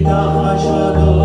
তাহা সদন সবাই মিলে